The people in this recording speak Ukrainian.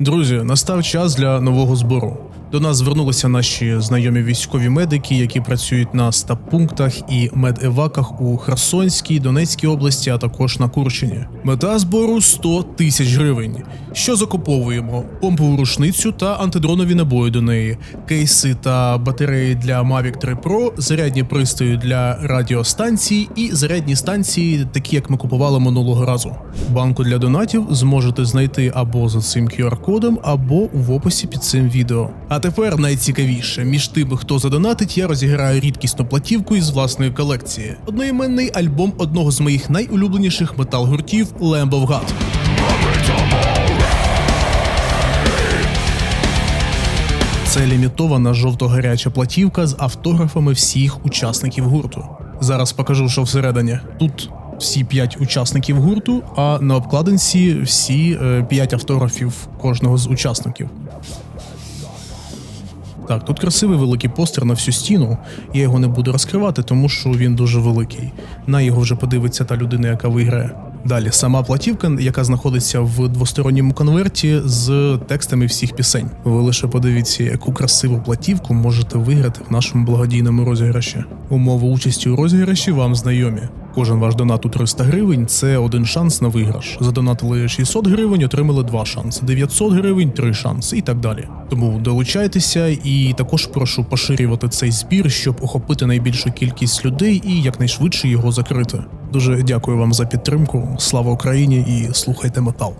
Друзі, настав час для нового збору. До нас звернулися наші знайомі військові медики, які працюють на стаб-пунктах і медеваках у Херсонській, Донецькій області, а також на Курщині. Мета збору 100 тисяч гривень. Що закуповуємо? Помпову рушницю та антидронові набої до неї, кейси та батареї для Mavic 3 Pro, зарядні пристрої для радіостанцій і зарядні станції, такі як ми купували минулого разу. Банку для донатів зможете знайти або за цим QR-кодом, або в описі під цим відео. А тепер найцікавіше: між тими, хто задонатить, я розіграю рідкісну платівку із власної колекції. Одноіменний альбом одного з моїх найулюбленіших метал-гуртів Lamb of God. Це лімітована жовто-гаряча платівка з автографами всіх учасників гурту. Зараз покажу, що всередині. Тут всі п'ять учасників гурту, а на обкладинці всі е, п'ять автографів кожного з учасників. Так, тут красивий великий постер на всю стіну. Я його не буду розкривати, тому що він дуже великий. На його вже подивиться та людина, яка виграє. Далі сама платівка, яка знаходиться в двосторонньому конверті з текстами всіх пісень. Ви лише подивіться, яку красиву платівку можете виграти в нашому благодійному розіграші. Умови участі у розіграші вам знайомі. Кожен ваш донат у 300 гривень це один шанс на виграш. Задонатили 600 гривень, отримали два шанси. 900 гривень три шанси і так далі. Тому долучайтеся і також прошу поширювати цей збір, щоб охопити найбільшу кількість людей і якнайшвидше його закрити. Дуже дякую вам за підтримку. Слава Україні і слухайте метал.